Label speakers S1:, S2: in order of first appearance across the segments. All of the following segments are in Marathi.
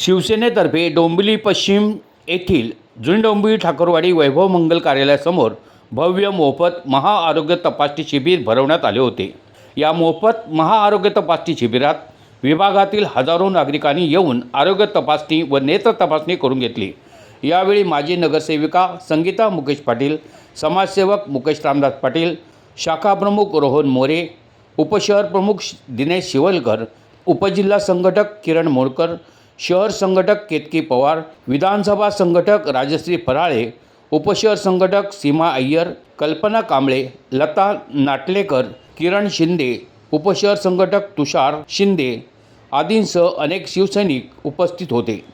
S1: शिवसेनेतर्फे डोंबिवली पश्चिम येथील जुनी डोंबिवली ठाकरवाडी वैभव मंगल कार्यालयासमोर भव्य मोफत महाआरोग्य तपासणी शिबिर भरवण्यात आले होते. या मोफत महाआरोग्य तपासणी शिबिरात विभागातील हजारो नागरिकांनी येऊन आरोग्य तपासणी व नेत्र तपासणी करून घेतली. यावेळी माजी नगरसेविका संगीता मुकेश पाटील समाजसेवक मुकेश रामदास पाटील शाखाप्रमुख रोहन मोरे उपशहर प्रमुख दिनेश शिवलकर उपजिल्हा संघटक किरण मोडकर शहर संघटक केतकी पवार विधानसभा संघटक राजश्री फराळे उपशहर संघटक सीमा अय्यर कल्पना कांबळे लता नाटलेकर किरण शिंदे उपशहर संघटक तुषार शिंदे आदींसह अनेक शिवसैनिक उपस्थित होते.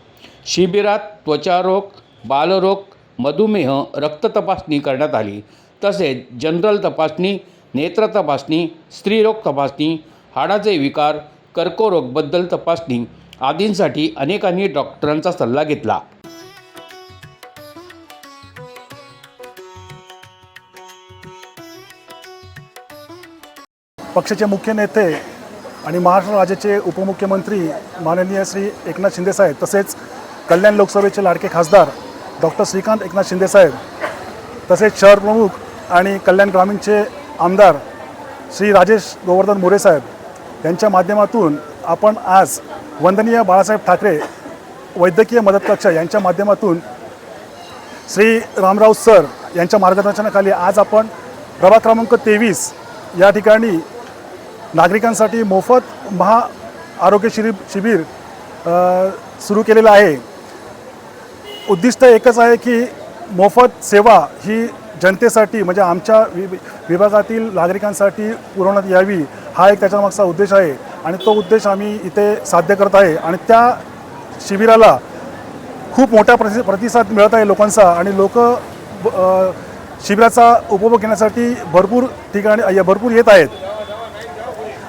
S1: शिबिरात त्वचारोग बालरोग मधुमेह रक्त तपासणी करण्यात आली. तसेच जनरल तपासणी नेत्र तपासणी स्त्रीरोग तपासणी हाडाचे विकार कर्करोगबद्दल तपासणी आदींसाठी अनेकांनी डॉक्टरांचा सल्ला घेतला.
S2: पक्षाचे मुख्य नेते आणि महाराष्ट्र राज्याचे उपमुख्यमंत्री माननीय श्री एकनाथ शिंदेसाहेब तसेच कल्याण लोकसभेचे लाडके खासदार डॉक्टर श्रीकांत एकनाथ शिंदेसाहेब तसेच शहर प्रमुख आणि कल्याण ग्रामीणचे आमदार श्री राजेश गोवर्धन मोरे साहेब यांच्या माध्यमातून आपण आज वंदनीय बाळासाहेब ठाकरे वैद्यकीय मदत कक्ष यांच्या माध्यमातून श्री रामराव सर यांच्या मार्गदर्शनाखाली आज आपण प्रभाग क्रमांक तेवीस या ठिकाणी नागरिकांसाठी मोफत महा आरोग्य शिबिर शिबिर सुरू केलेलं आहे. उद्दिष्ट एकच आहे की मोफत सेवा ही जनतेसाठी म्हणजे आमच्या वि विभागातील नागरिकांसाठी पुरवण्यात यावी हा एक त्याच्यामागचा उद्देश आहे. आणि तो उद्देश आम्ही इथे साध्य करत आहे. आणि त्या शिबिराला खूप मोठा प्रति प्रतिसाद मिळत आहे लोकांचा. आणि लोक शिबिराचा उपभोग घेण्यासाठी भरपूर ठिकाणी भरपूर येत आहेत.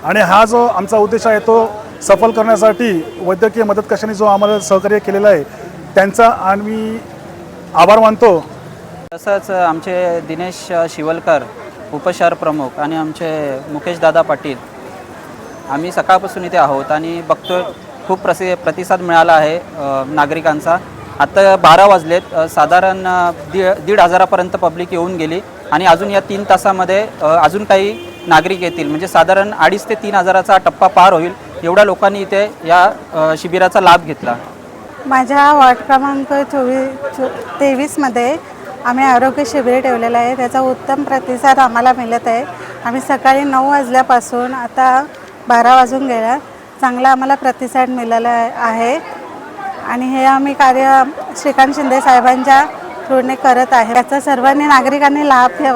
S2: आणि हा जो आमचा उद्देश आहे तो सफल करण्यासाठी वैद्यकीय मदत कशाने जो आम्हाला सहकार्य केलेला आहे त्यांचा आम्ही आभार मानतो.
S3: तसंच आमचे दिनेश शिवलकर उपशहर प्रमुख आणि आमचे मुकेश दादा पाटील आम्ही सकाळपासून इथे आहोत आणि बघतो खूप प्रसि प्रतिसाद मिळाला आहे नागरिकांचा. आता बारा वाजलेत साधारण दीड दीड हजारापर्यंत पब्लिक येऊन गेली आणि अजून या तीन तासामध्ये अजून काही नागरिक येतील. म्हणजे साधारण अडीच ते तीन हजाराचा टप्पा पार होईल एवढ्या लोकांनी इथे या शिबिराचा लाभ घेतला.
S4: माझ्या वॉर्ड क्रमांक चोवीस चो तेवीसमध्ये आम्ही आरोग्य शिबिर ठेवलेलं आहे. त्याचा उत्तम प्रतिसाद आम्हाला मिळत आहे. आम्ही सकाळी नऊ वाजल्यापासून आता बारा वाजून गेला चांगला आम्हाला प्रतिसाद मिळाला आहे. आणि हे आम्ही कार्य श्रीकांत शिंदे साहेबांच्या थ्रूने करत आहे. त्याचा सर्वांनी नागरिकांनी लाभ घ्यावा.